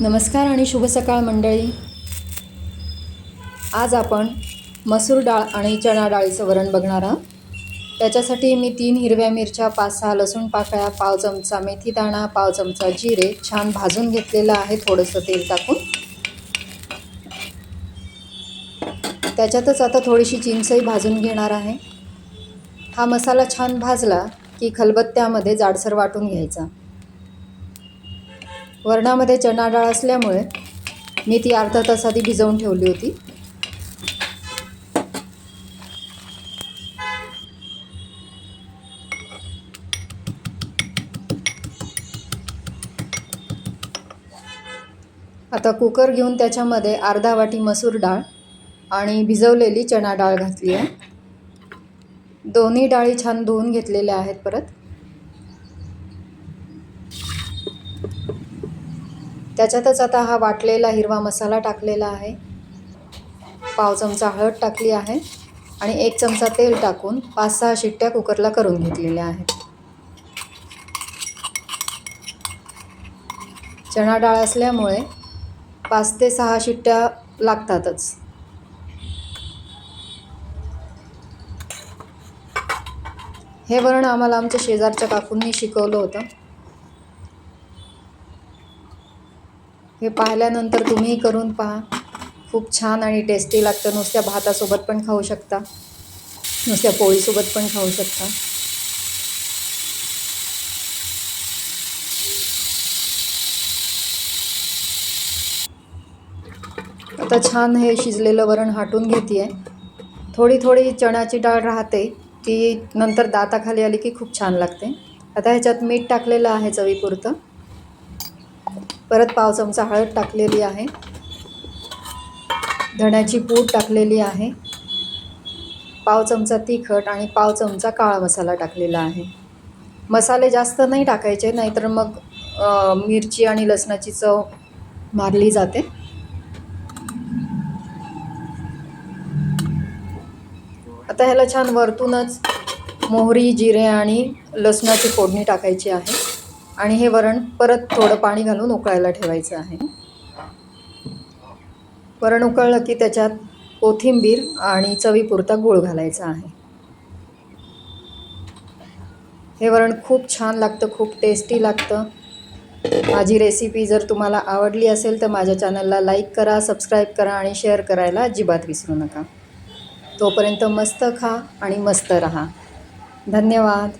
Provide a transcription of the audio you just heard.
नमस्कार आणि शुभ सकाळ मंडळी. आज आपण मसूर डाळ आणि चणा डाळीचं वरण बघणार आहोत. त्याच्यासाठी मी तीन हिरव्या मिरच्या पाच सहा लसूण पाकळ्या पाव चमचा मेथी दाणा पाव चमचा जिरे छान भाजून घेतलेलं आहे थोडंसं तेल टाकून. त्याच्यातच आता थोडीशी चिंचही भाजून घेणार आहे. हा मसाला छान भाजला की खलबत्त्यामध्ये जाडसर वाटून घ्यायचा. वरणामध्ये चणा डाळ असल्यामुळे मी ती अर्धा तास आधी भिजवून ठेवली होती. आता कुकर घेऊन त्याच्यामध्ये अर्धा वाटी मसूर डाळ आणि भिजवलेली चणा डाळ घातली आहे. दोन्ही डाळी छान धुवून घेतलेल्या आहेत परत. त्याच्यातच आता हा वाटलेला हिरवा मसाला टाकलेला आहे. पाव चमचा हळद टाकली आहे आणि एक चमचा तेल टाकून पाच सहा शिट्ट्या कुकरला करून घेतलेल्या आहेत. चणा डाळ असल्यामुळे पाच ते सहा शिट्ट्या लागतातच. हे वरण आम्हाला आमच्या शेजारच्या काकूंनी शिकवलं होतं. हे पाहिल्यानंतर तुम्हीही करून पहा. खूप छान आणि टेस्टी लागतं. नुसत्या भातासोबत पण खाऊ शकता. नुसत्या पोळीसोबत पण खाऊ शकता. आता छान हे शिजलेलं वरण हाटून घेते आहे थोडी थोडी चण्याची डाळ राहते. ती नंतर दाताखाली आली की खूप छान लागते. आता ह्याच्यात मीठ टाकलेलं आहे चवीपुरतं. परत पाव चमचा हळद टाकलेली आहे. धण्याची पूड टाकलेली आहे. पाव चमचा तिखट आणि पाव चमचा काळा मसाला टाकलेला आहे. मसाले जास्त नाही टाकायचे नाहीतर मग मिरची आणि लसणाची चव मारली जाते. आता ह्याला छान वरतूनच मोहरी जिरे आणि लसणाची फोडणी टाकायची आहे. आणि हे वरण परत थोडं पाणी घालून उकळायला ठेवायचं आहे. वरण उकळलं की त्याच्यात कोथिंबीर आणि चवीपुरता गूळ घालायचा आहे. हे वरण खूप छान लागतं खूप टेस्टी लागतं. माझी रेसिपी जर तुम्हाला आवडली असेल तर माझ्या चॅनलला लाईक करा सबस्क्राईब करा आणि शेअर करायला अजिबात विसरू नका. तोपर्यंत मस्त खा आणि मस्त रहा. धन्यवाद.